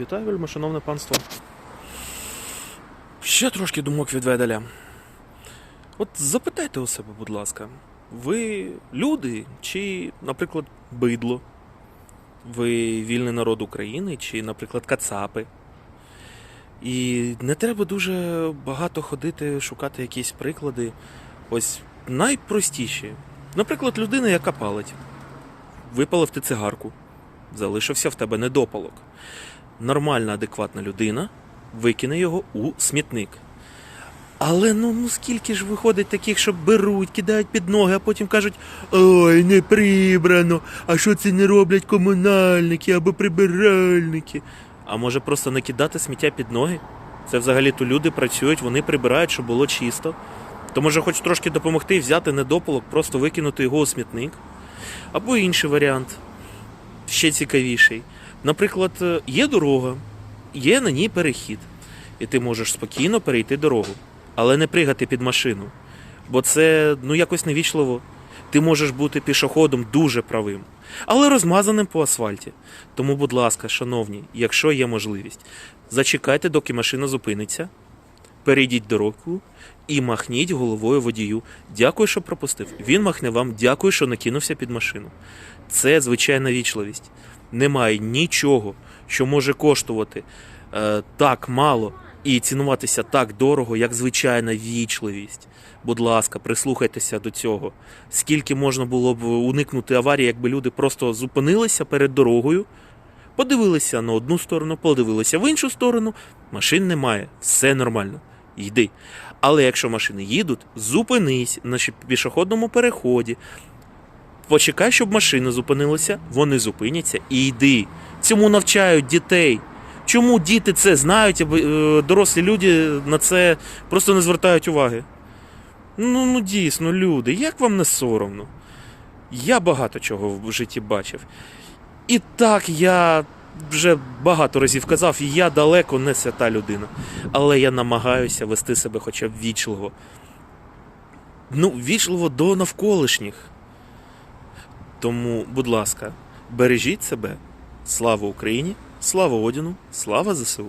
Вітаю, вельми, шановне панство. Ще трошки думок від Веделя. От запитайте у себе, будь ласка, ви люди чи, наприклад, бидло? Ви вільний народ України чи, наприклад, кацапи? І не треба дуже багато ходити, шукати якісь приклади. Ось найпростіші. Наприклад, людина, яка палить. Випалив ти цигарку, залишився в тебе недопалок. Нормальна, адекватна людина викине його у смітник. Але ну, ну скільки ж виходить таких, що беруть, кидають під ноги, а потім кажуть: ой, не прибрано, а що це не роблять комунальники або прибиральники? А може просто не кидати сміття під ноги? Це взагалі то люди працюють, вони прибирають, щоб було чисто. То може хоч трошки допомогти взяти недопалок, просто викинути його у смітник. Або інший варіант, ще цікавіший. Наприклад, е, є дорога, є на ній перехід, і ти можеш спокійно перейти дорогу, але не пригати під машину. Бо це ну якось невічливо. Ти можеш бути пішоходом дуже правим, але розмазаним по асфальті. Тому, будь ласка, шановні, якщо є можливість, зачекайте, доки машина зупиниться, перейдіть дорогу і махніть головою водію. Дякую, що пропустив. Він махне вам, дякую, що накинувся під машину. Це звичайна вічливість. Немає нічого, що може коштувати е, так мало і цінуватися так дорого, як звичайна вічливість. Будь ласка, прислухайтеся до цього. Скільки можна було б уникнути аварії, якби люди просто зупинилися перед дорогою, подивилися на одну сторону, подивилися в іншу сторону, машин немає, все нормально. Йди. Але якщо машини їдуть, зупинись на пішохідному переході. Почекай, щоб машини зупинилися, вони зупиняться і йди. Цьому навчають дітей. Чому діти це знають, а е, дорослі люди на це просто не звертають уваги? Ну, ну дійсно, люди, як вам не соромно? Я багато чого в житті бачив. І так я вже багато разів казав, я далеко не свята людина. Але я намагаюся вести себе хоча б вічливо. Ну, вічливо до навколишніх. Тому, будь ласка, бережіть себе. Слава Україні, слава Одіну, слава ЗСУ.